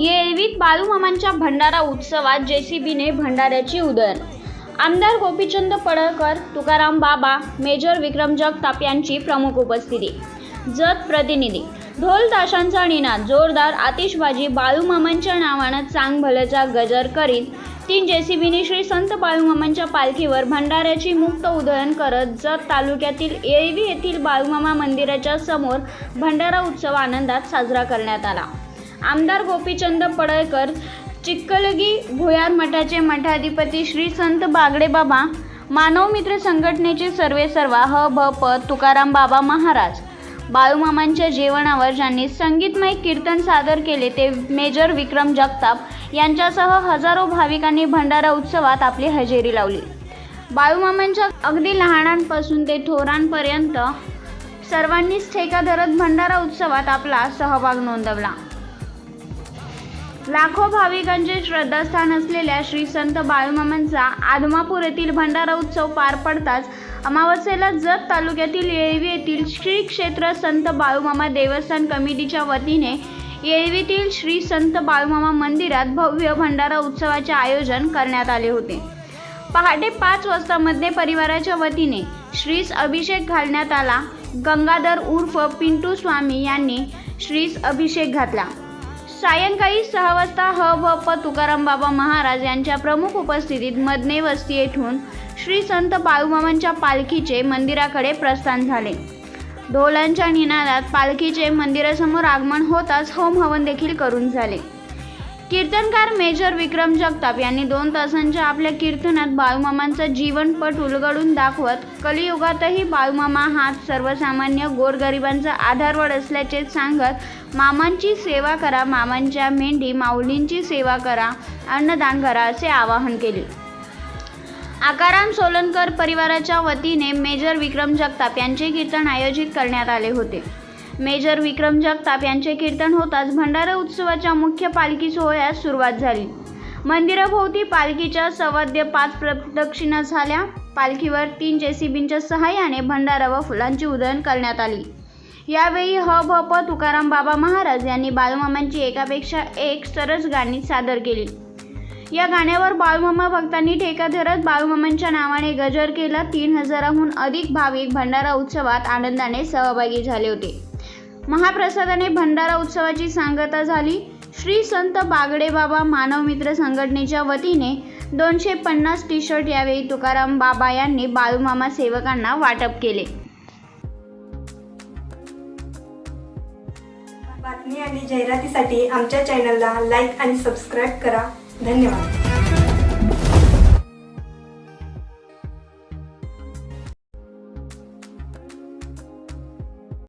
येळवीत बाळूमामांच्या भंडारा उत्सवात जेसीबीने भंडाऱ्याची उदर आमदार गोपीचंद पडळकर तुकाराम बाबा मेजर विक्रम जगताप यांची प्रमुख उपस्थिती. जत प्रतिनिधी. ढोल ताशांचा निनाद जोरदार आतिषबाजी बाळूमामांच्या नावानं चांग भल्याचा गजर करीत तीन जेसीबीने श्री संत बाळूमामांच्या पालखीवर भंडाऱ्याची मुक्त उधळण करत जत तालुक्यातील येळवी येथील बाळूमामा मंदिराच्या समोर भंडारा उत्सव आनंदात साजरा करण्यात आला. आमदार गोपीचंद पडळकर चिक्कलगी भुयार मठाचे मठाधिपती श्री संत बागडे बाबा मानव मित्र संघटनेचे सर्वे सर्वा ह भ प तुकाराम बाबा महाराज. बाळूमामांच्या जेवणावर ज्यांनी संगीतमय कीर्तन सादर केले ते मेजर विक्रम जगताप यांच्यासह हजारो भाविकांनी भंडारा उत्सवात आपली हजेरी लावली. बाळूमामांच्या अगदी लहानांपासून ते थोरांपर्यंत सर्वांनीच ठेका धरत भंडारा उत्सवात आपला सहभाग नोंदवला. लाखो भाविकांचे श्रद्धास्थान असलेल्या श्री संत बाळूमामांचा आदमापूर येथील भंडारा उत्सव पार पडताच अमावस्येला जत तालुक्यातील येळवी येथील श्री क्षेत्र संत बाळूमामा देवस्थान कमिटीच्या वतीने येळवीतील श्री संत बाळूमामा मंदिरात भव्य भंडारा उत्सवाचे आयोजन करण्यात आले होते. पहाटे पाच वाजता मध्य परिवाराच्या वतीने श्रीस अभिषेक घालण्यात आला. गंगाधर उर्फ पिंटू स्वामी यांनी श्रीस अभिषेक घातला. सायंकाळी सहा वाजता ह भ प तुकाराम बाबा महाराज यांच्या प्रमुख उपस्थितीत मदने वस्ती येथून श्री संत बाळूमामांच्या पालखीचे मंदिराकडे प्रस्थान झाले. ढोलांच्या निनादात पालखीचे मंदिरासमोर आगमन होताच होम हवन देखील करून झाले. कीर्तनकार मेजर विक्रम जगताप यांनी दोन तासांच्या आपल्या कीर्तनात बाळूमामांचा जीवनपट उलगडून दाखवत कलियुगातही बाळूमामा हा सर्वसामान्य गोरगरिबांचा आधारवड असल्याचे सांगत मामांची सेवा करा मामांच्या मेंढी माऊलींची सेवा करा अन्नदान करा असे आवाहन केले. आकाराम सोलनकर परिवाराच्या वतीने मेजर विक्रम जगताप यांचे कीर्तन आयोजित करण्यात आले होते. मेजर विक्रम जगताप यांचे कीर्तन होताच भंडारा उत्सवाच्या मुख्य पालखी सोहळ्यास सुरुवात झाली. मंदिराभोवती पालखीच्या सवाद्य पाच प्रदक्षिणा झाल्या. पालखीवर तीन जेसीबींच्या सहाय्याने भंडारा व फुलांची उधळण करण्यात आली. यावेळी ह भ प तुकाराम बाबा महाराज यांनी बाळूमामांची एकापेक्षा एक सरस गाणी सादर केली. या गाण्यावर बाळूमामा भक्तांनी ठेका धरत बाळूमामांच्या नावाने गजर केला. तीन हजाराहून अधिक भाविक भंडारा उत्सवात आनंदाने सहभागी झाले होते. महाप्रसादाने भंडारा उत्सवाची सांगता झाली. श्री संत बागडे बाबा मानव मित्र संघटनेच्या वतीने दोनशे पन्नास टी शर्ट यावेळी तुकाराम बाबा यांनी बाळूमामा सेवकांना वाटप केले. बातमी आणि जाहिरातीसाठी आमच्या चॅनलला लाईक आणि सबस्क्राईब करा. धन्यवाद.